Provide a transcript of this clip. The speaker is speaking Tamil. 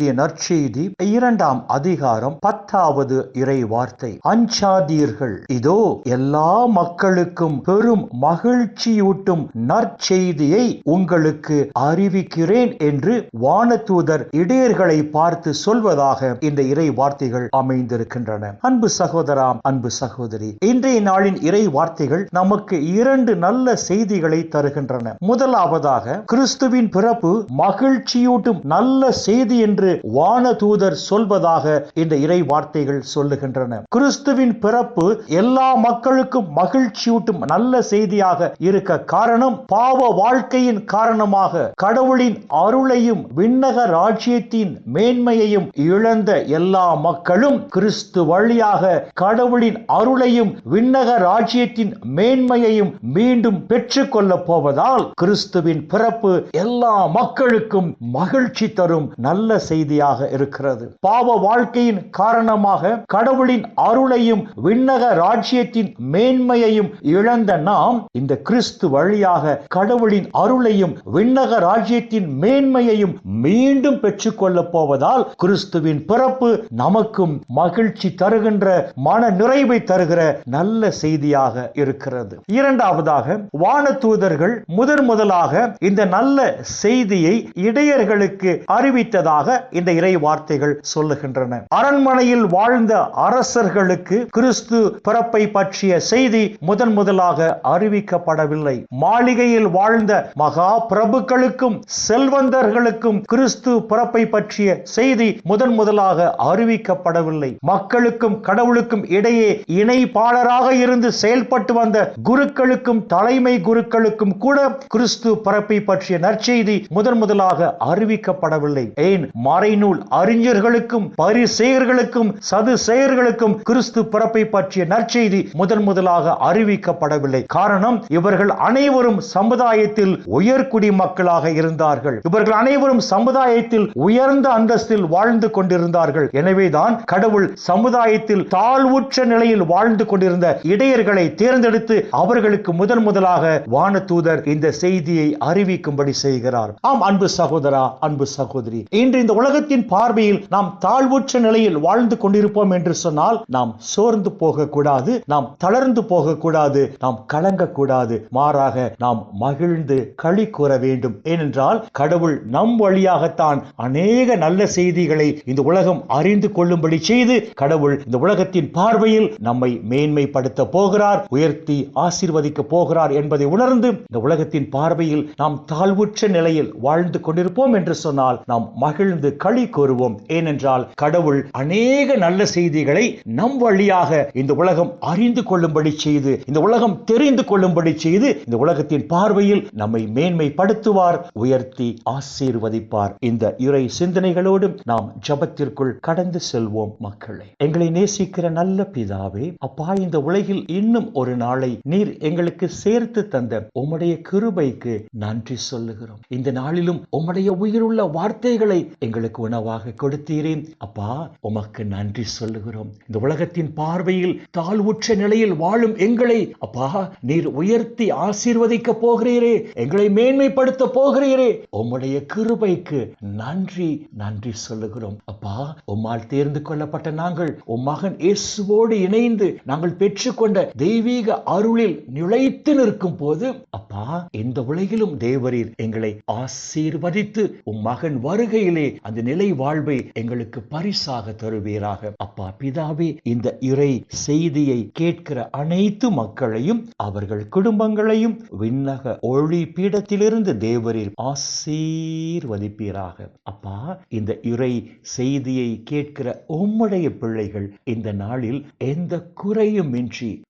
எழுதிய நற்செய்தி இரண்டாம் அதிகாரம் பத்தாவது இறை வார்த்தை. அஞ்சாதீர்கள். இதோ எல்லா மக்களுக்கும் பெரும் மகிழ்ச்சியூட்டும் நற்செய்தியை உங்களுக்கு அறிவிக்கிறேன் என்று வானதூதர் இடையர்களை பார்த்து சொல்வதாக இந்த இறை வார்த்தைகள் அமைந்திருக்கின்றன. அன்பு சகோதரம் அன்பு சகோதரி இன்றைய நாளின் இறை வார்த்தைகள் நமக்கு இரண்டு நல்ல செய்திகளை தருகின்றன. முதலாவதாக கிறிஸ்துவின் பிறப்பு மகிழ்ச்சியூட்டும் நல்ல செய்தி என்று வானதூதர் சொல்வதாக இந்த இறை வார்த்தைகள் சொல்லுகின்றன. கிறிஸ்துவின் பிறப்பு எல்லா மக்களுக்கும் மகிழ்ச்சியூட்டும் நல்ல செய்தியாக இருக்க காரணம் பாவ வாழ்க்கையின் காரணமாக. கடவுளின் அருளையும் விண்ணக ராஜ்யத்தின் மேன்மையையும் இழந்த எல்லா மக்களும் கிறிஸ்து வழியாக கடவுளின் அருளையும் விண்ணக ராஜ்யத்தின் மேன்மையையும் மீண்டும் பெற்றுக்கொள்ள போவதால் கிறிஸ்துவின் பிறப்பு எல்லா மக்களுக்கும் மகிழ்ச்சி தரும் நல்ல செய்தியாக இருக்கிறது. பாவ வாழ்க்கையின் காரணமாக கடவுளின் அருளையும் விண்ணக ராஜ்யத்தின் மேன்மையையும் இழந்த நாம் இந்த கிறிஸ்து வழியாக கடவுளின் அருளையும் விண்ணக ராஜ்யத்தின் மேன்மையையும் மீண்டும் பெற்றுக்கொள்ளப் போவதால் கிறிஸ்துவின் பிறப்பு நமக்கும் மகிழ்ச்சி தருகின்ற மன நிறைவை தருகிற நல்ல செய்தியாக இருக்கிறது. இரண்டாவதாக வானதூதர்கள் முதன் முதலாக இந்த நல்ல செய்தியை இடையர்களுக்கு அறிவித்ததாக இந்த இறை வார்த்தைகள் சொல்லுகின்றன. அரண்மனையில் வாழ்ந்த அரசர்களுக்கு கிறிஸ்து பிறப்பை பற்றிய செய்தி முதன் முதலாக அறிவிக்கப்படவில்லை. மாளிகையில் வாழ்ந்த மகா பிரபுக்களுக்கும் செல்வந்தர்களுக்கும் கிறிஸ்து பிறப்பை பற்றிய செய்தி முதன் முதலாக அறிவிக்கப்படவில்லை. மக்களுக்கும் கடவுளுக்கும் இடையே இணைப்பாளராக இருந்து செயல்பட்டு வந்த குருக்களுக்கும் தலைமை குருக்களுக்கும் கூட கிறிஸ்து பிறப்பை பற்றிய நற்செய்தி முதன் முதலாக அறிவிக்கப்படவில்லை. ஏன்? மறைநூல் அறிஞர்களுக்கும் பரிசெயர்களுக்கும் சது செயர்களுக்கும் கிறிஸ்து பிறப்பை பற்றிய நற்செய்தி முதன் முதலாக அறிவிக்கப்படவில்லை. காரணம் இவர்கள் அனைவரும் சமுதாயத்தில் உயர்குடி மக்களாக இருந்தார்கள். இவர்கள் அனைவரும் சமுதாயத்தில் உயர்ந்த அந்தஸ்தில் வாழ்ந்து கொண்டிருந்தார்கள். எனவேதான் கடவுள் சமுதாயத்தில் தாழ்வுற்ற நிலையில் வாழ்ந்து கொண்டிருந்த இடையர்களை தேர்ந்தெடுத்து அவர்களுக்கு முதன் முதலாக வானதூதர் இந்த செய்தியை அறிவிக்கும்படி செய்கிறார். ஆம் அன்பு சகோதரா அன்பு சகோதரி இன்று இந்த உலகத்தின் பார்வையில் நாம் தாழ்வுற்ற நிலையில் வாழ்ந்து கொண்டிருப்போம் என்று சொன்னால் நாம் சோர்ந்து போகக்கூடாது நாம் தளர்ந்து போகக்கூடாது நாம் கலங்கக்கூடாது. மாறாக நாம் மகிழ்ந்து களி கூற வேண்டும். ஏனென்றால் கடவுள் நம் வழியாகத்தான் அநேக நல்ல செய்திகளை இந்த உலகம் அறிந்து கொள்ளும்படி செய்து கடவுள் இந்த உலகத்தின் பார்வையில் நம்மை மேன்மைப்படுத்த போகிறார் உயர்த்தி ஆசீர்வதிக்க போகிறார் என்பதை உணர்ந்து இந்த உலகத்தின் பார்வையில் நாம் தாழ்வுற்ற நிலையில் வாழ்ந்து கொண்டிருப்போம் என்று சொன்னால் நாம் மகிழ்ந்து களி கூறுவோம் ஏனென்றால் கடவுள் அநேக நல்ல செய்திகளை நம் வழியாக இந்த உலகம் அறிந்து கொள்ளும்படி செய்து இந்த உலகம் தெரிந்து கொள்ளும்படி செய்து இந்த உலகத்தின் பார்வையில் நம்மை மேன்மைப்படுத்துவார் உயர்த்தி ஆசீர்வதிப்பார். இந்த இறை சிந்தனைகளோடும் நாம் ஜபத்திற்குள் கடந்து செல்வோம் மக்களை. எங்களை நேசிக்கிற நல்ல பிதாவே அப்பா இந்த உலகில் இன்னும் ஒரு நாளை நீர் எங்களுக்கு சேர்த்து தந்த உம்முடைய கிருபைக்கு நன்றி சொல்லுகிறோம். இந்த நாளிலும் உம்முடைய உயிருள்ள வார்த்தைகளை எங்கள் எங்களுக்கு உணவாக கொடுத்தீரேன் அப்பா உமக்கு நன்றி சொல்லுகிறோம். இந்த உலகத்தின் பார்வையில் தாழ்வுற்ற நிலையில் வாழும் எங்களை அப்பா நீர் உயர்த்தி ஆசீர்வதிக்க போகிறீரே. எங்களை மேன்மைப்படுத்த போகிறீரே. உம்முடைய கிருபைக்கு நன்றி நன்றி சொல்லுகிறோம். அப்பா உம்மால் தேர்ந்து கொள்ளப்பட்ட நாங்கள் உம் மகன் இயேசுவோடு இணைந்து நாங்கள் பெற்றுக்கொண்ட தெய்வீக அருளில் நிலைத்து நிற்கும் போது அப்பா இந்த உலகிலும் தேவரீர் எங்களை ஆசீர்வதித்து உம் மகன் வருகையிலே அந்த நிலை வாழ்வை எங்களுக்கு பரிசாக தருவீராக. அப்பா பிதாவே இந்த இறை செய்தியை கேட்கிற அனைத்து மக்களையும் அவர்கள் குடும்பங்களையும் விண்ணக ஒளி பீடத்திலிருந்து தேவரில் ஆசீர்வதிப்பீராக. அப்பா இந்த இறை செய்தியை கேட்கிற உம்முடைய பிள்ளைகள் இந்த நாளில் எந்த குறையும் இன்றி